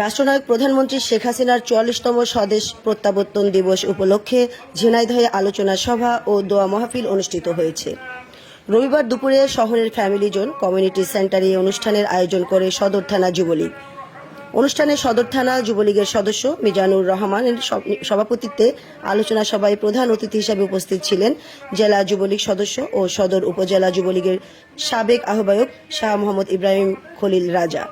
রাষ্ট্রনায়ক প্রধানমন্ত্রী শেখ হাসিনার চুয়াল্লিশতম স্বদেশ প্রত্যাবর্তন দিবস উপলক্ষে ঝিনাইদহে আলোচনা সভা ও দোয়া মাহফিল অনুষ্ঠিত হয়েছে। রবিবার দুপুরে শহরের ফ্যামিলি জোন কমিউনিটি সেন্টারে অনুষ্ঠানের আয়োজন করে সদর থানা যুবলীগ। অনুষ্ঠানে সদর থানা যুবলীগের সদস্য মিজানুর রহমানের সভাপতিত্বে আলোচনা সভায় প্রধান অতিথি হিসেবে উপস্থিত ছিলেন জেলা যুবলীগ সদস্য ও সদর উপজেলা যুবলীগের সাবেক আহ্বায়ক শাহ মোহাম্মদ ইব্রাহিম খলিল রাজা।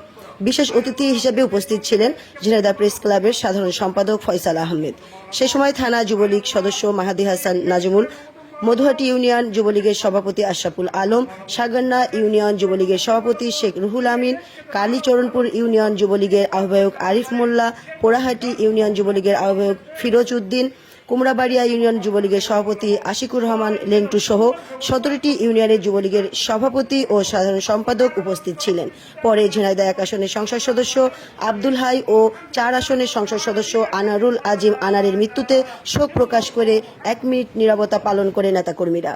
বিশেষ অতিথি হিসেবে উপস্থিত ছিলেন ঝিনাইদহ প্রেস ক্লাবের সাধারণ সম্পাদক ফয়সাল আহমেদ। সে সময় থানা যুবলীগ সদস্য মাহাদি হাসান নাজমুল, মধুহাটি ইউনিয়ন যুবলীগের সভাপতি আশরাফুল আলম, সাগান্না ইউনিয়ন যুবলীগের সভাপতি শেখ রুহুল আমিন, কালীচরণপুর ইউনিয়ন যুবলীগের আহ্বায়ক আরিফ মোল্লা পোড়াহাটি ইউনিয়ন যুবলীগের আহ্বায়ক ফিরোজ উদ্দিন কুমড়াবাড়িয়া ইউনিয়ন যুবলীগের সভাপতি আশিকুর রহমান, লেন্টু সহ সতেরোটি ইউনিয়নের যুবলীগের সভাপতি ও সাধারণ সম্পাদক উপস্থিত ছিলেন। পরে ঝিনাইদা এক আসনের সংসদ সদস্য আব্দুল হাই ও চার আসনের সংসদ সদস্য আনারুল আজিম আনারের মৃত্যুতে শোক প্রকাশ করে এক মিনিট নিরাপত্তা পালন করে নেতাকর্মীরা।